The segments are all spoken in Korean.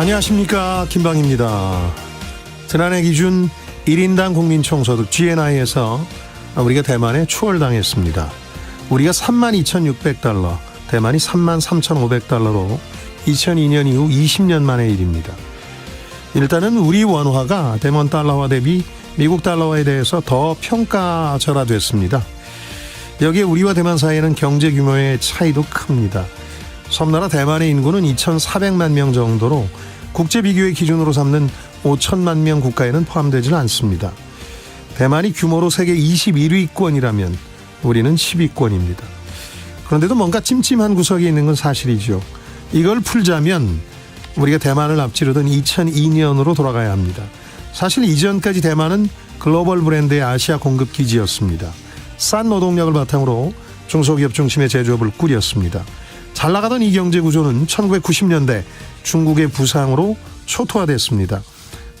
안녕하십니까 김방입니다. 지난해 기준 1인당 국민총소득 GNI에서 우리가 대만에 추월당했습니다. 우리가 32,600달러, 대만이 33,500달러로 2002년 이후 20년 만의 일입니다. 일단은 우리 원화가 대만 달러화 대비 미국 달러화에 대해서 더 평가절하됐습니다. 여기에 우리와 대만 사이에는 경제 규모의 차이도 큽니다. 섬나라 대만의 인구는 2,400만 명 정도로 국제 비교의 기준으로 삼는 5천만 명 국가에는 포함되지는 않습니다. 대만이 규모로 세계 21위권이라면 우리는 10위권입니다. 그런데도 뭔가 찜찜한 구석이 있는 건 사실이죠. 이걸 풀자면 우리가 대만을 앞지르던 2002년으로 돌아가야 합니다. 사실 이전까지 대만은 글로벌 브랜드의 아시아 공급 기지였습니다. 싼 노동력을 바탕으로 중소기업 중심의 제조업을 꾸렸습니다. 잘 나가던 이 경제 구조는 1990년대 중국의 부상으로 초토화됐습니다.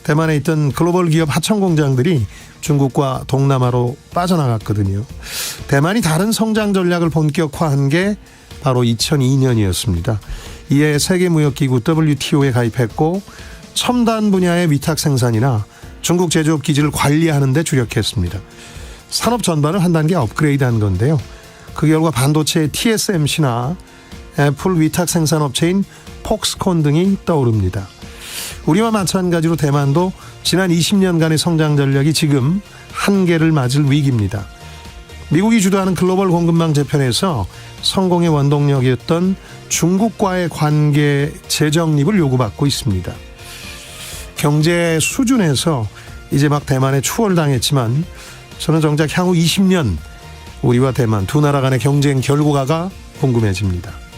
대만에 있던 글로벌 기업 하청 공장들이 중국과 동남아로 빠져나갔거든요. 대만이 다른 성장 전략을 본격화한 게 바로 2002년이었습니다. 이에 세계무역기구 WTO에 가입했고 첨단 분야의 위탁 생산이나 중국 제조업 기지를 관리하는 데 주력했습니다. 산업 전반을 한 단계 업그레이드한 건데요. 그 결과 반도체 TSMC나 애플 위탁 생산업체인 폭스콘 등이 떠오릅니다. 우리와 마찬가지로 대만도 지난 20년간의 성장 전략이 지금 한계를 맞을 위기입니다. 미국이 주도하는 글로벌 공급망 재편에서 성공의 원동력이었던 중국과의 관계 재정립을 요구받고 있습니다. 경제 수준에서 이제 막 대만에 추월당했지만 저는 정작 향후 20년 우리와 대만 두 나라 간의 경쟁 결과가 궁금해집니다.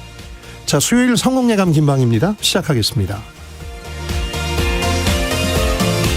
자, 수요일 성공예감 김방입니다. 시작하겠습니다.